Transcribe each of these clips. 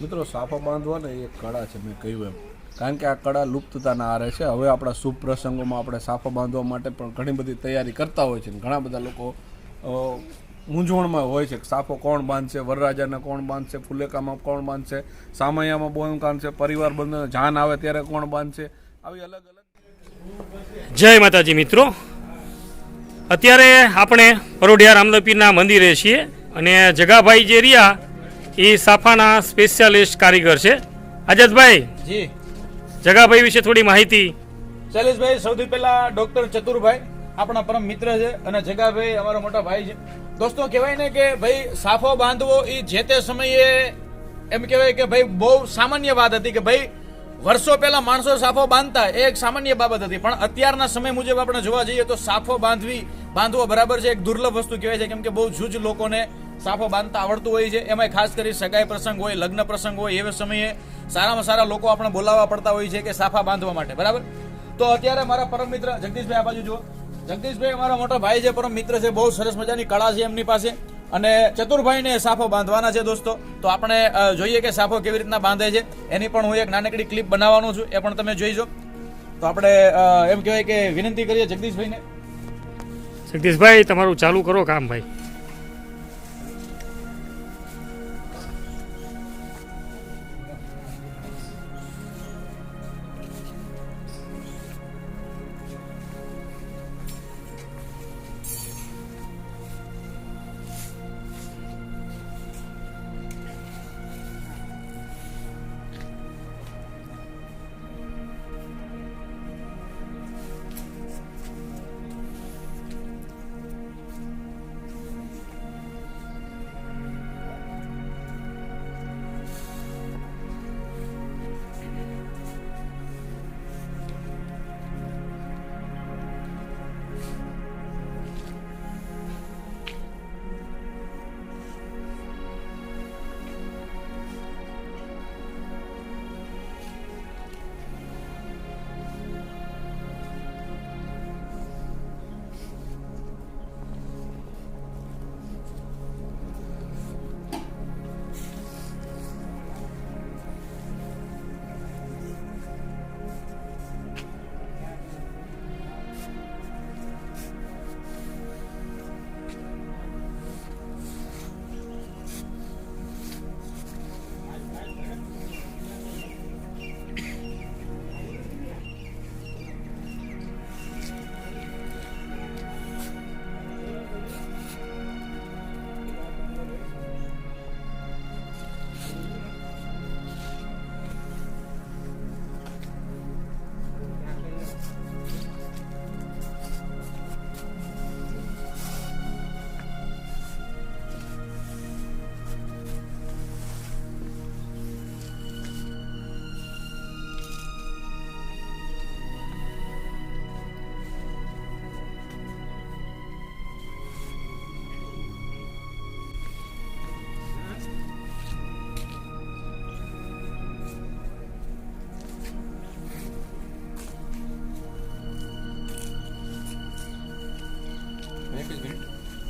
મિત્રો, સાફા બાંધવા ને એ કળા છે, મેં કહ્યું એમ. કારણ કે આ કળા લુપ્તતાના આરે છે. હવે આપણા શુભ પ્રસંગોમાં આપણે સાફા બાંધવા માટે પણ ઘણી બધી તૈયારી કરતા હોય છે ઘણા બધા લોકો મૂંઝવણમાં હોય છે સાફો કોણ બાંધશે, વરરાજાને કોણ બાંધશે, ફુલેકામાં કોણ બાંધશે, સામૈયામાં કોણ બાંધશે પરિવાર બંધ જાન આવે ત્યારે કોણ બાંધશે? આવી અલગ અલગ જય માતાજી મિત્રો. અત્યારે આપણે પરોઢિયા રામદેવપીરના મંદિરે છીએ અને જગાભાઈ જે રહ્યા એ સાફાના સ્પેશિયાલિસ્ટ કારીગર છે. આઝાદભાઈ જી. જગાભાઈ વિશે થોડી માહિતી. શૈલેષભાઈ સૌથી પહેલા ડોક્ટર ચતુરભાઈ આપણા પરમ મિત્ર છે અને જગાભાઈ અમારા મોટા ભાઈ છે. દોસ્તો કહેવાય ને કે ભાઈ સાફો બાંધવો એ જે તે સમયે એમ કહેવાય કે ભાઈ બહુ સામાન્ય વાત હતી કે ભાઈ વર્ષો પહેલા માણસો સાફો બાંધતા એ એક સામાન્ય બાબત હતી. પણ અત્યારના સમય મુજબ આપણે જોવા જઈએ તો સાફો બાંધવી બાંધવો બરાબર છે. એક દુર્લભ વસ્તુ કહેવાય છે કેમ કે બહુ જૂજ લોકોને સાફો બાંધતા આવડતું હોય છે. એમાંય ખાસ કરી સગાઈ પ્રસંગ હોય, લગ્ન પ્રસંગ હોય, એવા સમયે સારામાં સારા લોકો આપણે બોલાવવા પડતા હોય છે કે સાફા બાંધવા માટે. બરાબર? તો અત્યારે મારા પરમ મિત્ર, જગદીશભાઈ, આ બાજુ જુઓ. જગદીશભાઈ અમારા મોટો ભાઈ છે પરમ મિત્ર છે, બહુ સરસ મજાની કળા છે એમની પાસે. અને ચતુરભાઈને સાફો બાંધવાના છે દોસ્તો. તો આપણે જોઈએ કે સાફો કેવી રીતના બાંધે છે. એની પણ હું એક નાનકડી ક્લિપ બનાવવાનું છું. એ પણ તમે જોઈજો. તો આપણે એમ કહેવાય કે વિનંતી કરીએ જગદીશભાઈને. જગદીશભાઈ, તમારું ચાલુ કરો કામ ભાઈ.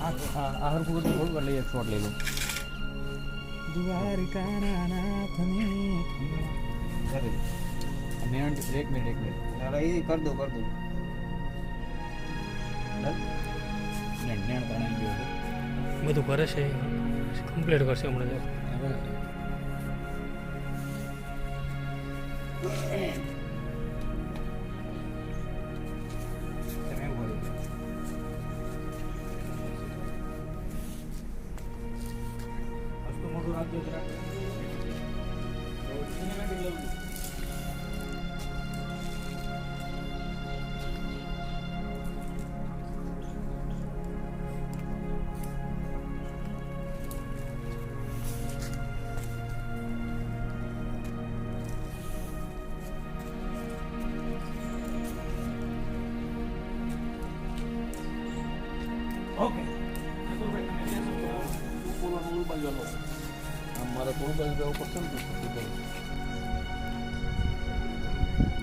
આ હરખું બધું થોડું લઈ એક લઈ લઉં મિનિટ એક મિનિટ એક મિનિટ કર દો કર દો નેણ બધું કરે છે. કમ્પ્લીટ કરશે હમણાં Okay. Aku rekomendasi 10 10 dulu bagi lo. મારે થોડું બાજુ જવું પડશે ને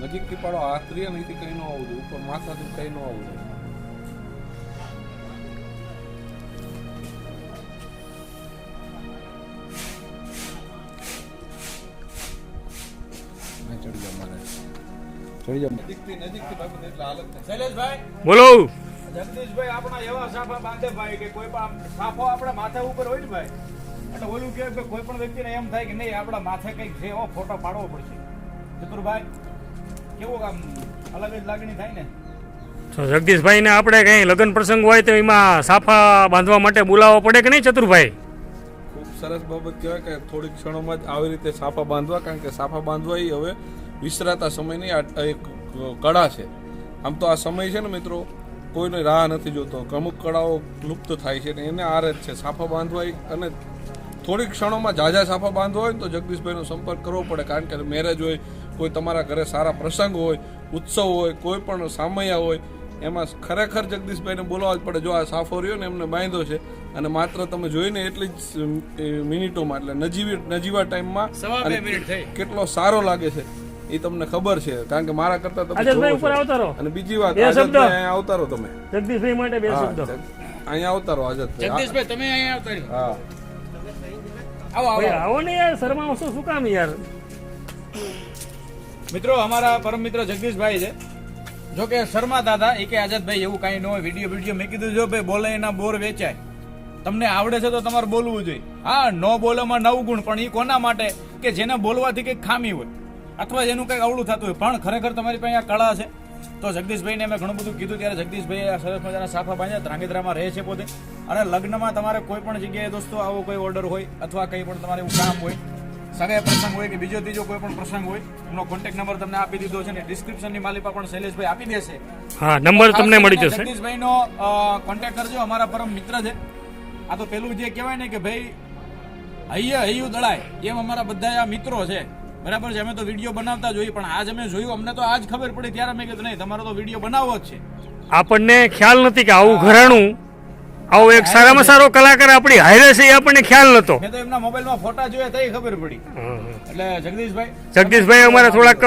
નજીકથી પાડો આ ક્રિયા અહીંથી કંઈ ન આવવું જોઈએ ઉપર માથાથી કંઈ ન આવવું જોઈએ. બોલો. જગદીશભાઈ આપણા એવા સાફા બાંધે ભાઈ કે કોઈ પણ સાફો આપણા માથા ઉપર હોય ને ભાઈ. એટલે ઓલું કે કોઈ પણ વ્યક્તિને એમ થાય કે નહીં આપણા માથે કંઈક છે એવો ફોટો પાડવો પડશે. ચતુરભાઈ કેવું આમ અલગ જ લાગણી થાય ને? તો જગદીશભાઈને આપણે કંઈ લગ્ન પ્રસંગ હોય તો એમાં સાફા બાંધવા માટે બોલાવવા પડે કે નહીં ચતુરભાઈ? ખૂબ સરસ બાબત કહેવાય કે થોડીક ક્ષણોમાં જ આવી રીતે સાફા બાંધવા કારણ કે સાફા બાંધવા એ હવે વિસરાતા સમયની આ એક કળા છે. આમ તો આ સમય છે ને મિત્રો કોઈને રાહ નથી જોતો. અમુક કળાઓ લુપ્ત થાય છે ને એને આ રીત છે. સાફા બાંધવા અને થોડીક ક્ષણોમાં ઝાઝા સાફા બાંધવા હોય ને તો જગદીશભાઈનો સંપર્ક કરવો પડે કારણ કે મેરેજ હોય કોઈ તમારા ઘરે સારા પ્રસંગ હોય ઉત્સવ હોય કોઈ પણ સામૈયા હોય એમાં ખરેખર જગદીશભાઈને બોલાવવા જ પડે. જો આ સાફો રહ્યો ને એમને બાંધ્યો છે અને માત્ર તમે જોઈને એટલી જ મિનિટોમાં એટલે નજીવી નજીવા ટાઈમમાં કેટલો સારો લાગે છે એ તમને ખબર છે. કારણ કે મારા કરતા તમે ઉપર. અને બીજી વાત આવતા રહો તમે જગદીશભાઈ માટે બે શબ્દ. અહીંયા આવતા રહો આઝાદભાઈ જગદીશભાઈ તમે અહીંયા આવતા હા. આવો આવો. આવો ને યાર શરમાવો શું શું કામ યાર? મિત્રો અમારા પરમ મિત્ર જગદીશભાઈ છે. જો કે શર્મા દાદા એ કે આઝાદભાઈ એવું કાંઈ ન હોય વીડિયો વીડિયો મેં કીધું જો ભાઈ બોલે એના બોર વેચાય. તમને આવડે છે તો તમારે બોલવું જોઈએ. હા ન બોલેમાં નવ ગુણ પણ એ કોના માટે? કે જેને બોલવાથી કંઈક ખામી હોય. અથવા જેનું કંઈક અવળું થતું હોય. પણ ખરેખર તમારી પાસે આ કળા છે. તો જગદીશભાઈને મેં ઘણું બધું કીધું ત્યારે જગદીશભાઈ આ સરસ મજાના સાફા બાંધ્યા. ધ્રાંગધ્રામાં રહે છે પોતે. અને લગ્નમાં તમારે કોઈ પણ જગ્યાએ દોસ્તો આવો કોઈ ઓર્ડર હોય અથવા કંઈ પણ તમારે એવું કામ હોય સગાઈ પ્રસંગ હોય કે બીજો ત્રીજો કોઈ પણ પ્રસંગ હોય એમનો કોન્ટેક્ટ નંબર તમને આપી દીધો છે ને ડિસ્ક્રિપ્શનની માલિકા પણ શૈલેષભાઈ આપી દેશે. હા નંબર તમને મળી જશે. જગદીશભાઈનો કોન્ટેક્ટ કરજો. અમારા પરમ મિત્ર છે. આ તો પેલું જે કહેવાય ને કે ભાઈ હૈયે હૈયું દળાય એમ અમારા બધા આ મિત્રો છે. બરાબર છે અમે તો વીડિયો બનાવતા જોઈએ પણ આજ અમે જોયું અમને તો આજ ખબર પડી ત્યારે અમે કીધું નહીં તમારો તો વીડિયો બનાવવો જ છે. આપણને ખ્યાલ નથી કે આવું ઘરાણું આવો એક સારામાં સારો કલાકાર આપણી હારે છે એ આપણને ખ્યાલ નતો. મેં તો એમના મોબાઈલમાં ફોટા જોયા તઈ ખબર પડી. એટલે જગદીશભાઈ? જગદીશભાઈ અમારા થોડાક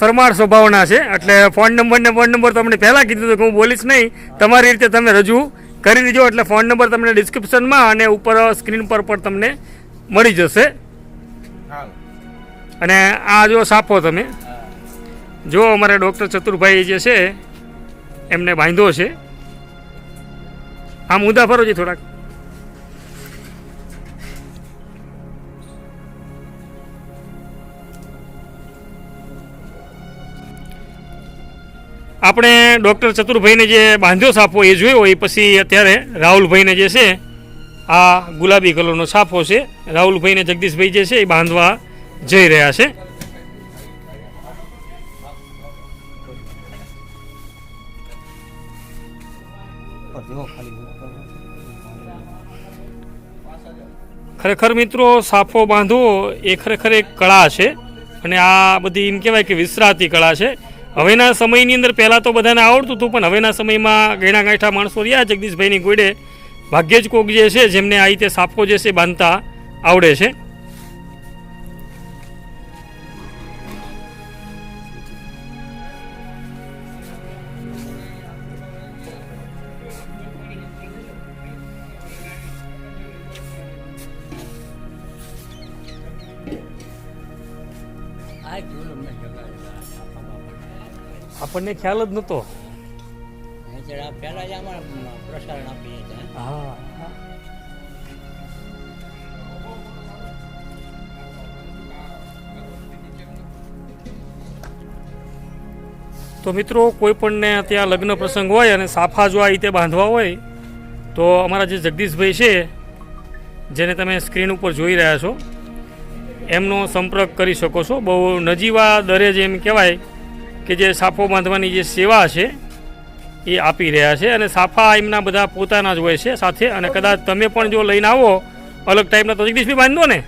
શરમાળ સ્વભાવના છે એટલે ફોન નંબર ને ફોન નંબર તમને પહેલા કીધું હતું કે હું બોલીશ નહીં. તમારી રીતે તમે રજૂ કરી દીજો એટલે ફોન નંબર તમને ડિસ્ક્રિપ્શનમાં અને ઉપર સ્ક્રીન પર પણ તમને મળી જશે. અને આ જો સાપો તમે, જો અમારા ડૉક્ટર ચતુરભાઈ જે છે, એમને બાંધ્યો છે. આમ ઊંધા ફરો છે થોડાક. આપણે ડૉક્ટર ચતુરભાઈને જે બાંધ્યો સાપો એ જોયો એ પછી અત્યારે રાહુલભાઈને જે છે, આ ગુલાબી કલરનો સાફો છે. રાહુલભાઈને જગદીશભાઈ જે છે એ બાંધવા જઈ રહ્યા છે. ખરેખર મિત્રો, સાફો બાંધવો એ ખરેખર એક કળા છે અને આ બધી એમ કહેવાય કે વિસરાતી કળા છે. હવેના સમયની અંદર પહેલાં તો બધાને આવડતું હતું, પણ હવેના સમયમાં ગયણા ગાંઠા માણસો રહ્યા, જગદીશભાઈની ગોળે ભાગ્યે જ કોક જે છે, જેમને આ રીતે સાફો જે છે, બાંધતા આવડે છે. આપણને ખ્યાલ જ નહોતો પહેલા જ આમાં પ્રસારણ આપીએ છીએ હા? તો મિત્રો કોઈ પણને ત્યાં લગ્ન પ્રસંગ હોય અને સાફા જો આ રીતે બાંધવા હોય તો અમારા જે જગદીશભાઈ છે જેને તમે સ્ક્રીન ઉપર જોઈ રહ્યા છો એમનો સંપર્ક કરી શકો છો. બહુ નજીવા દરે જ એમ કહેવાય કે જે સાફો બાંધવાની જે સેવા છે, એ આપી રહ્યા છે અને સાફા એમના બધા પોતાના જ હોય છે સાથે. અને કદાચ તમે પણ જો લઈને આવો, અલગ ટાઈપના તો જગદીશભાઈ બાંધો ને?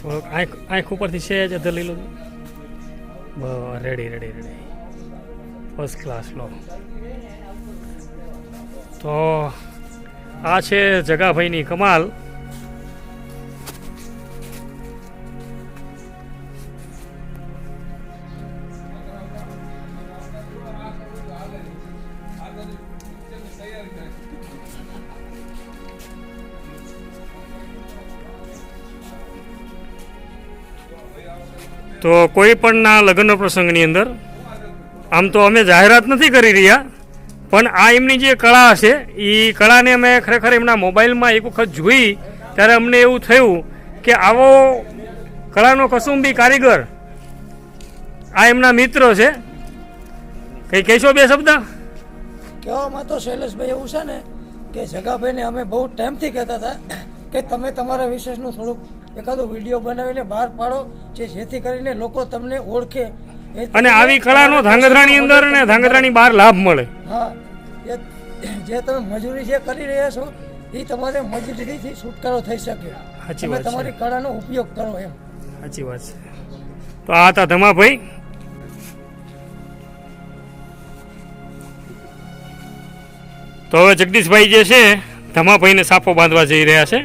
થોડોક આંખ આંખ ઉપરથી છે જ અધર લઈ લો ready ready ready first class લો. તો આ છે જગાભાઈની કમાલ. તો કોઈ પણના લગ્ન પ્રસંગની અંદર, આમ તો અમે જાહેરાત નથી કરી રહ્યા, પણ આ એમની જે કળા છે એ કળાને અમે ખરેખર એમના મોબાઈલમાં એક વખત જોઈ, ત્યારે અમને એવું થયું કે આવો કળાનો કસુંબી કારીગર, આ એમના મિત્ર છે. કંઈ કહેશો બે શબ્દ? કહેવામાં તો શૈલેષભાઈ એવું છે ને, કે જગાભાઈને અમે બહુ ટાઈમથી કહેતા હતા કે તમે તમારા વિશેષનું થોડુંક એકાદો વીડિયો બનાવીને બહાર પાડો જે જેથી કરીને લોકો તમને ઓળખે. અને આવી કળાનો ધાંગધ્રાની અંદર અને ધાંગધ્રાની બહાર લાભ મળે. હા જે તમે મજૂરી જે કરી રહ્યા છો એ તમારે મજૂરીથી છુટકારો થઈ શકે. સાચી વાત તમારી કળાનો ઉપયોગ કરો એમ. સાચી વાત છે. તો આ હતા ધમાભાઈ. તો હવે જગદીશભાઈ જે છે ધમાભાઈને સાફો બાંધવા જઈ રહ્યા છે.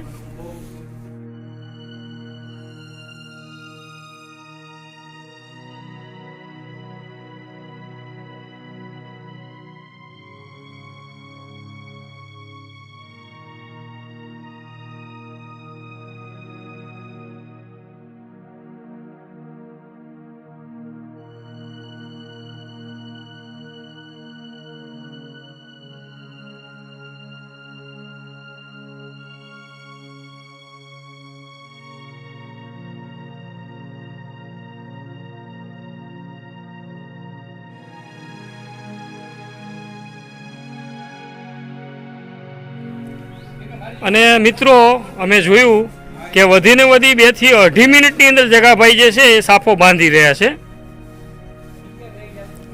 અને મિત્રો, અમે જોયું કે વધીને વધી બેથી અઢી મિનિટની અંદર જગાભાઈ જે છે એ સાફો બાંધી રહ્યા છે.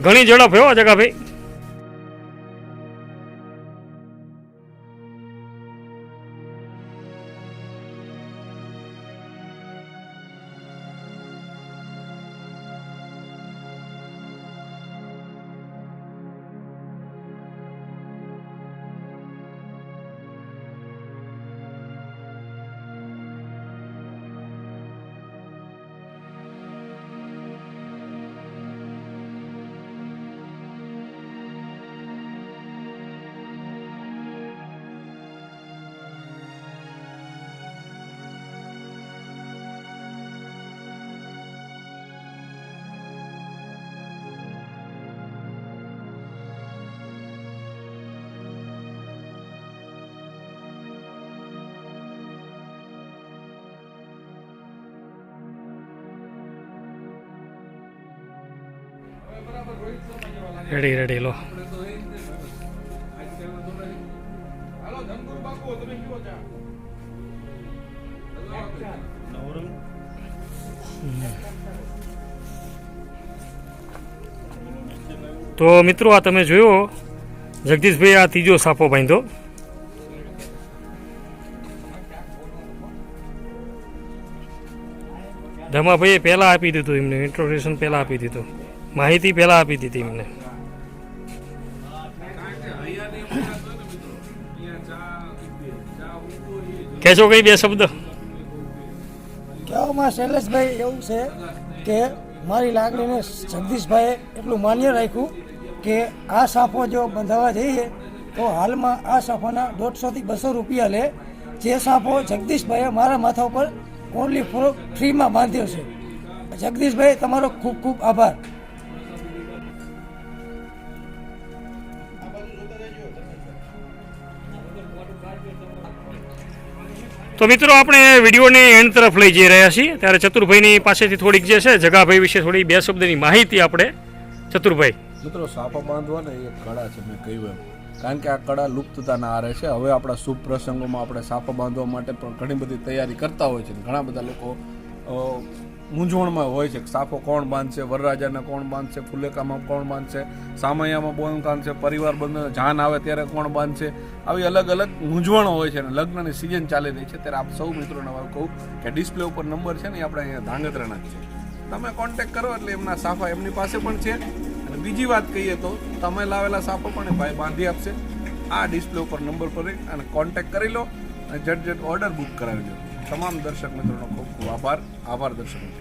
ઘણી ઝડપ હો જગાભાઈ. રેડી રેડી લો. તો મિત્રો, આ તમે જોયો? જગદીશભાઈ, આ ત્રીજો સાફો બાંધ્યો. ધમાભાઈએ પહેલાં આપી દીધું એમને ઇન્ટ્રોડક્શન પહેલાં આપી દીધું. માહિતી પહેલાં આપી દીધી મને. કહેશો કઈ બે શબ્દ? કહેવામાં શૈલેષભાઈ એવું છે કે મારી લાગણીને જગદીશભાઈએ એટલું માન્ય રાખ્યું કે આ સાફો જો બંધાવવા જઈએ તો હાલમાં આ સાફોના દોઢસોથી બસો રૂપિયા લે. જે સાફો જગદીશભાઈએ મારા માથા ઉપર ઓનલી ફોર ફ્રીમાં બાંધ્યો છે. જગદીશભાઈ, તમારો ખૂબ ખૂબ આભાર. તો મિત્રો, આપણે વિડીયોને એન્ડ તરફ લઈ જઈ રહ્યા છીએ. ત્યારે ચતુરભાઈની પાસેથી થોડીક જે છે, જગાભાઈ વિશે થોડી બે શબ્દની માહિતી આપણે ચતુરભાઈ. મિત્રો, સાપો બાંધવા ને એ કળા છે, મેં કહ્યું એમ. કારણ કે આ કળા લુપ્તતાના આરે છે. હવે આપણા શુભ પ્રસંગોમાં આપણે સાપો બાંધવા માટે પણ ઘણી બધી તૈયારી કરતા હોય છે ઘણા બધા લોકો મૂંઝવણમાં હોય છે. સાફો કોણ બાંધશે, વરરાજાને કોણ બાંધશે, ફુલેકામાં કોણ બાંધશે, સામૈયામાં કોણ બાંધશે, પરિવાર બંધ જાન આવે ત્યારે કોણ બાંધશે? આવી અલગ અલગ મૂંઝવણો હોય છે અને લગ્નની સિઝન ચાલી રહી છે. ત્યારે આપ સૌ મિત્રોને મારું કહું કે ડિસ્પ્લે ઉપર નંબર છે ને એ આપણે અહીંયા ધાંગધ્રાના જ છે. તમે કોન્ટેક્ટ કરો એટલે એમના સાફા એમની પાસે પણ છે. અને બીજી વાત કહીએ તો તમે લાવેલા સાફો પણ એ ભાઈ બાંધી આપશે. આ ડિસ્પ્લે ઉપર નંબર પર અને કોન્ટેક્ટ કરી લો અને જટ જટ ઓર્ડર બુક કરાવી લો તમામ દર્શક મિત્રોનો ખૂબ ખૂબ આભાર. આભાર દર્શક મિત્રો